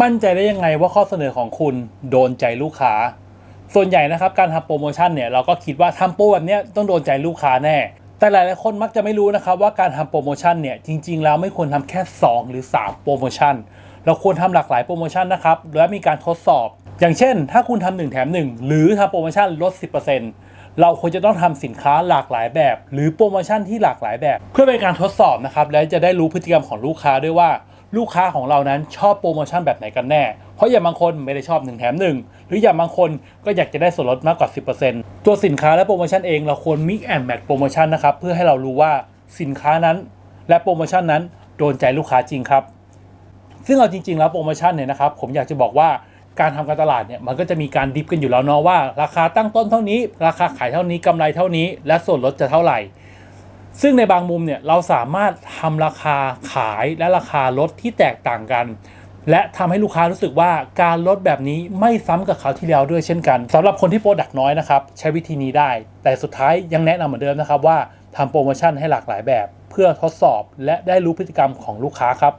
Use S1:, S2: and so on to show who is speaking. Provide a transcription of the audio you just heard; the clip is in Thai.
S1: มั่นใจได้ยังไงว่าข้อเสนอของคุณโดนใจลูกค้า ส่วนใหญ่นะครับการทำโปรโมชั่นเนี่ยเราก็คิดว่าทำโปรแบบเนี้ยต้องโดนใจลูกค้าแน่ แต่หลายๆคนมักจะไม่รู้นะครับว่าการทำโปรโมชั่นเนี่ยจริง ๆ แล้วไม่ควรทำแค่ 2 หรือ 3 โปรโมชั่น เราควรทำหลากหลายโปรโมชั่นนะครับและมีการทดสอบ อย่างเช่น ถ้าคุณทำหนึ่งแถมหนึ่งหรือทำโปรโมชั่นลด 10%เราควรจะต้องทำสินค้าหลากหลายแบบ หรือโปรโมชั่นที่หลากหลายแบบ เพื่อเป็นการทดสอบนะครับและจะได้รู้พฤติกรรมของลูกค้าด้วยว่า ลูกค้าของเรานั้นชอบโปรโมชั่นแบบไหนกันแน่ เพราะอย่างบางคนไม่ได้ชอบ1แถม1 หรืออย่างบางคนก็อยากจะได้ส่วนลดมากกว่า 10%ตัวสินค้าและโปรโมชั่นเองเราควร mix and match โปรโมชั่นนะครับเพื่อให้เรารู้ว่าสินค้านั้น และโปรโมชั่นนั้นโดนใจลูกค้าจริงครับ ซึ่งเอาจริง ๆ แล้วโปรโมชั่นเนี่ยนะครับผมอยากจะบอกว่าการทำการตลาดเนี่ยมันก็จะมีการดิฟกันอยู่แล้วเนาะว่า ราคาตั้งต้นเท่านี้ ราคาขายเท่านี้กำไรเท่านี้ และส่วนลดจะเท่าไหร่ ซึ่งในบางมุมเนี่ยเราสามารถทำราคาขายและราคาลดที่แตกต่างกัน และทำให้ลูกค้ารู้สึกว่าการลดแบบนี้ไม่ซ้ำกับเขาที่แล้วด้วยเช่นกันสำหรับคนที่โปรดักน้อยนะครับใช้วิธีนี้ได้ แต่สุดท้ายยังแนะนำเหมือนเดิมนะครับว่าทำโปรโมชั่นให้หลากหลายแบบ เพื่อทดสอบและได้รู้พฤติกรรมของลูกค้าครับ